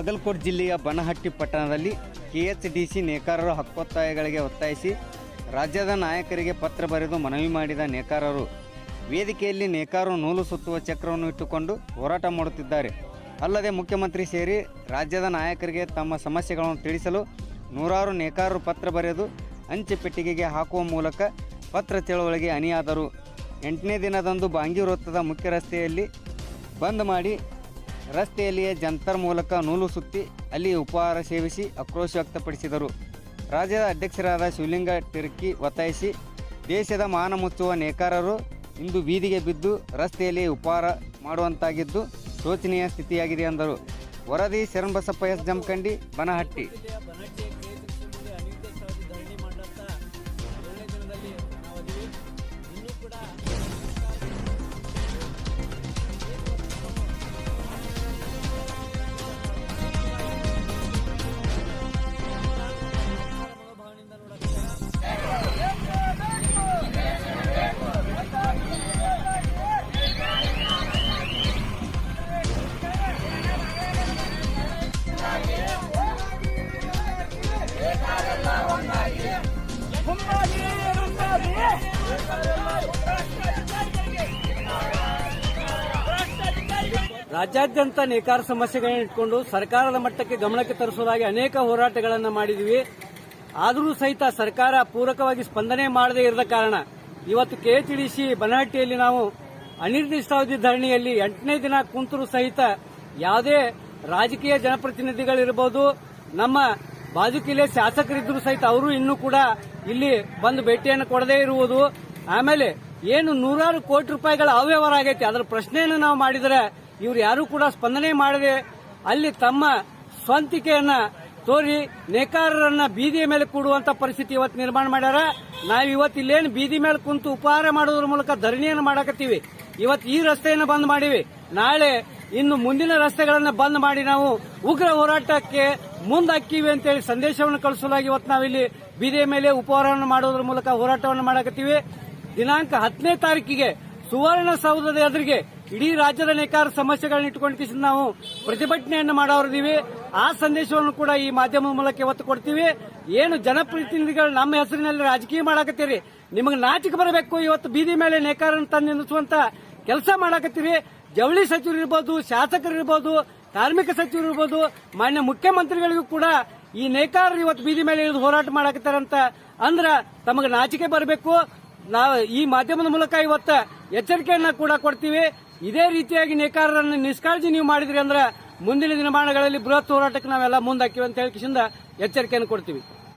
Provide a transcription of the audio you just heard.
ಬಾಗಲಕೋಟೆ ಜಿಲ್ಲೆಯ ಬನಹಟ್ಟಿ ಪಟ್ಟಣದಲ್ಲಿ ಕೆಎಚ್ಡಿಸಿ ನೇಕಾರರು ಹಕ್ಕೊತ್ತಾಯಗಳಿಗೆ ಒತ್ತಾಯಿಸಿ ರಾಜ್ಯದ ನಾಯಕರಿಗೆ ಪತ್ರ ಬರೆದು ಮನವಿ ಮಾಡಿದ ನೇಕಾರರು. ವೇದಿಕೆಯಲ್ಲಿ ನೇಕಾರರು ನೂಲು ಸುತ್ತುವ ಚಕ್ರವನ್ನು ಇಟ್ಟುಕೊಂಡು ಹೋರಾಟ ಮಾಡುತ್ತಿದ್ದಾರೆ. ಅಲ್ಲದೆ ಮುಖ್ಯಮಂತ್ರಿ ಸೇರಿ ರಾಜ್ಯದ ನಾಯಕರಿಗೆ ತಮ್ಮ ಸಮಸ್ಯೆಗಳನ್ನು ತಿಳಿಸಲು ನೂರಾರು ನೇಕಾರರು ಪತ್ರ ಬರೆದು ಅಂಚೆ ಪೆಟ್ಟಿಗೆಗೆ ಹಾಕುವ ಮೂಲಕ ಪತ್ರ ಚಳವಳಿಗೆ ಅಣಿಯಾದರು ಎಂಟನೇ ದಿನದಂದು ಬಾಂಗಿ ವೃತ್ತದ ಮುಖ್ಯ ರಸ್ತೆಯಲ್ಲಿ ಬಂದ್ ಮಾಡಿ ರಸ್ತೆಯಲ್ಲಿಯೇ ಜಂತರ್ ಮೂಲಕ ನೂಲು ಸುತ್ತಿ ಅಲ್ಲಿ ಉಪಹಾರ ಸೇವಿಸಿ ಆಕ್ರೋಶ ವ್ಯಕ್ತಪಡಿಸಿದರು. ರಾಜ್ಯದ ಅಧ್ಯಕ್ಷರಾದ ಶಿವಲಿಂಗ ಟಿರ್ಕಿ ಒತ್ತಾಯಿಸಿ, ದೇಶದ ಮಾನ ಮುಚ್ಚುವ ನೇಕಾರರು ಇಂದು ಬೀದಿಗೆ ಬಿದ್ದು ರಸ್ತೆಯಲ್ಲಿ ಉಪಹಾರ ಮಾಡುವಂತಾಗಿದ್ದು ಶೋಚನೀಯ ಸ್ಥಿತಿಯಾಗಿದೆ ಎಂದರು. ವರದಿ ಶರಣಬಸಪ್ಪ ಎಸ್ ಜಮಖಂಡಿ, ಬನಹಟ್ಟಿ. ರಾಜ್ಯಾದ್ಯಂತ ನೇಕಾರ ಸಮಸ್ಯೆಗಳನ್ನ ಇಟ್ಕೊಂಡು ಸರ್ಕಾರದ ಮಟ್ಟಕ್ಕೆ ಗಮನಕ್ಕೆ ತರಿಸುವುದಾಗಿ ಅನೇಕ ಹೋರಾಟಗಳನ್ನು ಮಾಡಿದ್ವಿ. ಆದರೂ ಸಹಿತ ಸರ್ಕಾರ ಪೂರಕವಾಗಿ ಸ್ಪಂದನೆ ಮಾಡದೇ ಇರದ ಕಾರಣ ಇವತ್ತು ಕೆಎಚ್ಡಿಸಿ ಬನಹಟ್ಟಿಯಲ್ಲಿ ನಾವು ಅನಿರ್ದಿಷ್ಟಾವಧಿ ಧರಣಿಯಲ್ಲಿ ಎಂಟನೇ ದಿನ ಕುಂತರೂ ಸಹಿತ ಯಾವುದೇ ರಾಜಕೀಯ ಜನಪ್ರತಿನಿಧಿಗಳಿರಬಹುದು ನಮ್ಮ ಬಾಜುಕಿಲೆ ಶಾಸಕರಿದ್ದರೂ ಸಹಿತ ಅವರು ಇನ್ನೂ ಕೂಡ ಇಲ್ಲಿ ಬಂದು ಭೇಟಿಯನ್ನು ಕೊಡದೇ ಇರುವುದು. ಆಮೇಲೆ ಏನು ನೂರಾರು ಕೋಟಿ ರೂಪಾಯಿಗಳ ಅವ್ಯವಹಾರ ಆಗೈತಿ. ಅದರ ಪ್ರಶ್ನೆಯನ್ನು ನಾವು ಮಾಡಿದರೆ ಇವ್ರು ಯಾರು ಕೂಡ ಸ್ಪಂದನೆ ಮಾಡದೆ ಅಲ್ಲಿ ತಮ್ಮ ಸ್ವಂತಿಕೆಯನ್ನ ತೋರಿ ನೇಕಾರರನ್ನ ಬೀದಿಯ ಮೇಲೆ ಕೂಡುವಂತ ಪರಿಸ್ಥಿತಿ ಇವತ್ತು ನಿರ್ಮಾಣ ಮಾಡ್ಯಾರ. ನಾವು ಇವತ್ತು ಇಲ್ಲೇನು ಬೀದಿ ಮೇಲೆ ಕುಂತು ಉಪಹಾರ ಮಾಡೋದ್ರ ಮೂಲಕ ಧರಣಿಯನ್ನು ಮಾಡಕತ್ತೀವಿ. ಇವತ್ತು ಈ ರಸ್ತೆಯನ್ನು ಬಂದ್ ಮಾಡಿವಿ. ನಾಳೆ ಇನ್ನು ಮುಂದಿನ ರಸ್ತೆಗಳನ್ನು ಬಂದ್ ಮಾಡಿ ನಾವು ಉಗ್ರ ಹೋರಾಟಕ್ಕೆ ಮುಂದಾಕ್ತೀವಿ ಅಂತೇಳಿ ಸಂದೇಶವನ್ನು ಕಳಿಸಲಾಗಿ ಇವತ್ತು ನಾವಿಲ್ಲಿ ಬೀದಿಯ ಮೇಲೆ ಉಪಹಾರವನ್ನು ಮಾಡೋದ್ರ ಮೂಲಕ ಹೋರಾಟವನ್ನು ಮಾಡಕತ್ತೀವಿ. ದಿನಾಂಕ ಹತ್ತನೇ ತಾರೀಕಿಗೆ ಸುವರ್ಣಸೌಧದ ಎದುರಿಗೆ ಇಡೀ ರಾಜ್ಯದ ನೇಕಾರ ಸಮಸ್ಯೆಗಳನ್ನ ಇಟ್ಕೊಂಡು ನಾವು ಪ್ರತಿಭಟನೆಯನ್ನು ಮಾಡೋರಿದ್ದೀವಿ ಆ ಸಂದೇಶವನ್ನು ಕೂಡ ಈ ಮಾಧ್ಯಮದ ಮೂಲಕ ಇವತ್ತು ಕೊಡ್ತೀವಿ. ಏನು ಜನಪ್ರತಿನಿಧಿಗಳು ನಮ್ಮ ಹೆಸರಿನಲ್ಲಿ ರಾಜಕೀಯ ಮಾಡಾಕತ್ತೀರಿ? ನಿಮಗೆ ನಾಚಿಕೆ ಬರಬೇಕು. ಇವತ್ತು ಬೀದಿ ಮೇಲೆ ನೇಕಾರನ್ನು ತಂದು ನಿಲ್ಲಿಸುವಂತ ಕೆಲಸ ಮಾಡಕತ್ತೀರಿ. ಜವಳಿ ಸಚಿವರು ಇರ್ಬೋದು ಶಾಸಕರು ಇರ್ಬೋದು ಕಾರ್ಮಿಕ ಸಚಿವರು ಇರ್ಬೋದು ಮಾನ್ಯ ಮುಖ್ಯಮಂತ್ರಿಗಳಿಗೂ ಕೂಡ ಈ ನೇಕಾರರು ಇವತ್ತು ಬೀದಿ ಮೇಲೆ ಇಳಿದು ಹೋರಾಟ ಮಾಡಕತ್ತಾರಂತ ಅಂದ್ರ ತಮಗೆ ನಾಚಿಕೆ ಬರಬೇಕು. ನಾವು ಈ ಮಾಧ್ಯಮದ ಮೂಲಕ ಇವತ್ತು ಎಚ್ಚರಿಕೆಯನ್ನ ಕೂಡ ಕೊಡ್ತೀವಿ. ಇದೇ ರೀತಿಯಾಗಿ ನೇಕಾರರನ್ನು ನಿಷ್ಕಾಳಜಿ ನೀವು ಮಾಡಿದ್ರಿ ಅಂದ್ರೆ ಮುಂದಿನ ದಿನಮಾನಗಳಲ್ಲಿ ಬೃಹತ್ ಹೋರಾಟಕ್ಕೆ ನಾವೆಲ್ಲ ಮುಂದಾಕಿವಿ ಅಂತ ಹೇಳಿ ಎಚ್ಚರಿಕೆಯನ್ನು ಕೊಡ್ತೀವಿ.